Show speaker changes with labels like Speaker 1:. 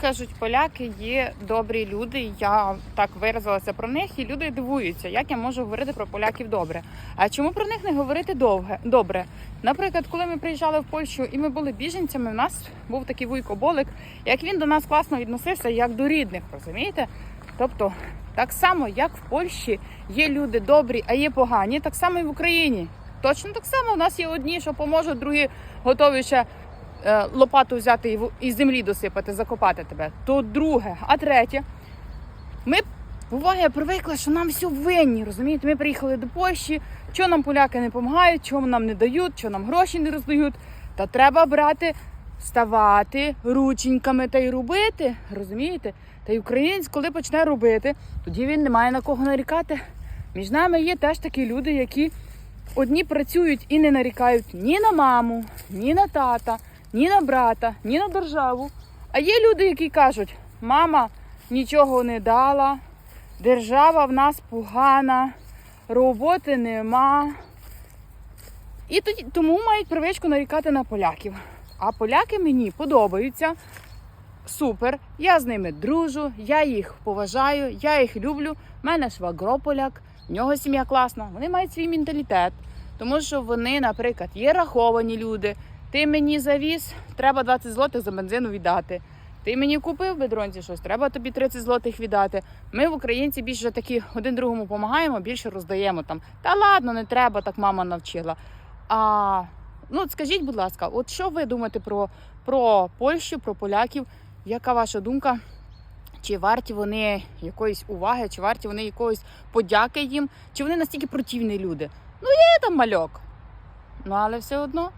Speaker 1: Кажуть, поляки є добрі люди. Я так виразилася про них, і люди дивуються, як я можу говорити про поляків добре. А чому про них не говорити довге добре? Наприклад, коли ми приїжджали в Польщу і ми були біженцями, у нас був такий вуйко Болик, як він до нас класно відносився, як до рідних, розумієте? Тобто, так само, як в Польщі є люди добрі, а є погані, так само і в Україні. Точно так само у нас є одні, що поможуть, другі готові ще лопату взяти і землі досипати, закопати тебе. То друге. А третє, ми буває привикли, що нам все винні. Розумієте, ми приїхали до Польщі, що нам поляки не допомагають, чого нам не дають, що нам гроші не роздають. Та треба брати, ставати рученьками та й робити. Розумієте? Та й українець, коли почне робити, тоді він не має на кого нарікати. Між нами є теж такі люди, які одні працюють і не нарікають ні на маму, ні на тата, ні на брата, ні на державу. А є люди, які кажуть: мама нічого не дала, держава в нас погана, роботи нема. І тоді тому мають привичку нарікати на поляків. А поляки мені подобаються. Супер, я з ними дружу, я їх поважаю, я їх люблю. У мене швагро поляк, в нього сім'я класна. Вони мають свій менталітет, тому що вони, наприклад, є раховані люди. Ти мені завіз, треба 20 злотих за бензину віддати. Ти мені купив в бедронці щось, треба тобі 30 злотих віддати. Ми в українці більше такі один другому допомагаємо, більше роздаємо там. Та ладно, не треба, так мама навчила. А ну скажіть, будь ласка, от що ви думаєте про, про Польщу, про поляків? Яка ваша думка? Чи варті вони якоїсь уваги, чи варті вони якоїсь подяки їм, чи вони настільки противні люди? Ну, є там мальок. Ну, але все одно